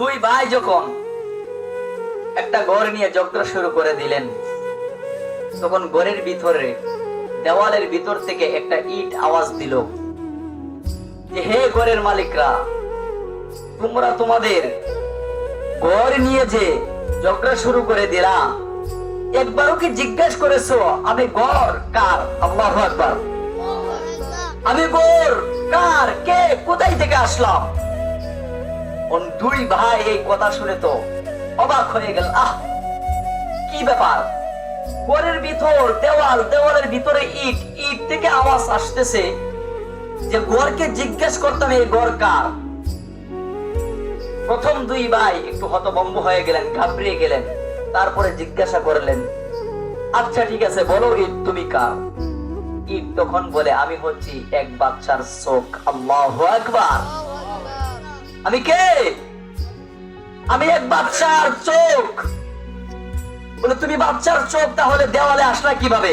দুই ভাই যখন একটা ঘর নিয়ে যাত্রা শুরু করে দিলেন, তখন ঘরের ভিতরে, দেওয়ালের ভিতর থেকে একটা ইট আওয়াজ দিল যে, হে ঘরের মালিকরা, তোমরা তোমাদের ঘর নিয়ে যে ঝগড়া শুরু করে দিলা, একবারও কি জিজ্ঞেস করেছ, আমি ঘর কার? আল্লাহু আকবার। আমি ঘর কার? কে? কোথায় থেকে আসলাম? দুই ভাই এই কথা শুনে তো অবাক হয়ে গেল। আহ, কি ব্যাপার? ঘরের ভিতর, দেওয়াল, দেওয়ালের ভিতরে ইট ইট থেকে আওয়াজ আসতেছে যে গড়কে জিজ্ঞেস করতাম এই গড় কার? প্রথম দুই ভাই একটু হতভম্ব হয়ে গেলেন, ঘাবড়িয়ে গেলেন, তারপরে জিজ্ঞাসা করলেন আচ্ছা ঠিক আছে, বলো ঈদ তুমি কার? ঈদ তখন বলে, আমি হচ্ছি এক বাচ্চার চোখ আল্লাহ একবার আমি কে? আমি এক বাচ্চার চোখ। বলে, তুমি বাচ্চার চোখ, তাহলে দেওয়ালে আসলা কীভাবে?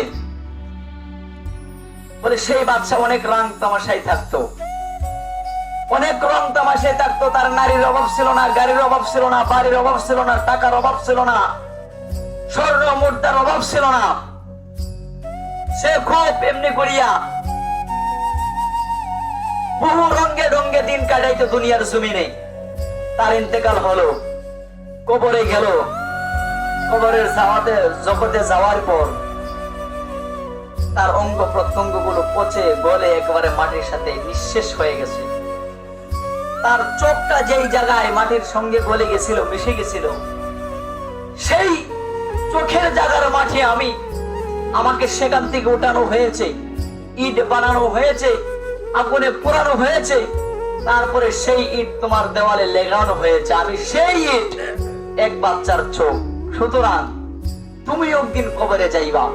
বলে, সেই বাচ্চা অনেক রং তামাশাই থাকতো। অনেক রং তামাশায় থাকতো। তার নারীর অভাব ছিল না, গাড়ির অভাব ছিল না, বাড়ির অভাব ছিল না, টাকার অভাব ছিল না, স্বর্ণ মুদ্রার অভাব ছিল না। সে খুব এমনি করিয়া রঙ্গে দিন কাটাইতো দুনিয়ার জমিনে। তার ইন্তেকাল হলো, কবরে গেল। কবরের যাওয়াতে জগতে যাওয়ার পর তার অঙ্গ প্রত্যঙ্গগুলো পচে গলে একেবারে মাটির সাথে নিঃশেষ হয়ে গেছে। তার চোখটা যেই জায়গায় মাটির সঙ্গে গলে গেছিল, মিশে গেছিল, সেই চোখের জায়গার মাঠে আমি, আমাকে সেখান থেকে উঠানো হয়েছে, ইট বানানো হয়েছে, আগুনে পোড়ানো হয়েছে তারপরে সেই ইট তোমার দেওয়ালে লেগানো হয়েছে। আমি সেই ইট এক বাচ্চার চোখ। সুতরাং তুমি একদিন কবরে যাইবা।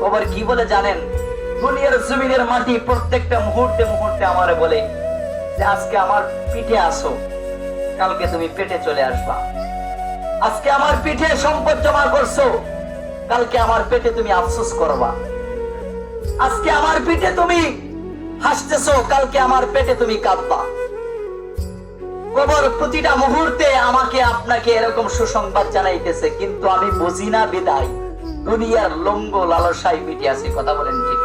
কবর কি বলে জানেন? দুনিয়ার জমিনের মাটি প্রত্যেকটা মুহূর্তে মুহূর্তে আমারে বলে যে, আজকে আমার পিঠে আসো। কালকে তুমি পেটে চলে আসবা। আজকে আমার পিঠে সম্পদ জমা করছ। কালকে আমার পেটে তুমি আফসোস করবা। আজকে আমার পিঠে তুমি হাসতেছো, কালকে আমার পেটে তুমি কাঁদবা কবর প্রতিটা মুহূর্তে আমাকে আপনাকে এরকম সুসংবাদ জানাইতেছে, কিন্তু আমি বুঝি না বিদায়। দুনিয়ার লঙ্গ লালসাই মিটিয়াছে, কথা বলেন ঠিক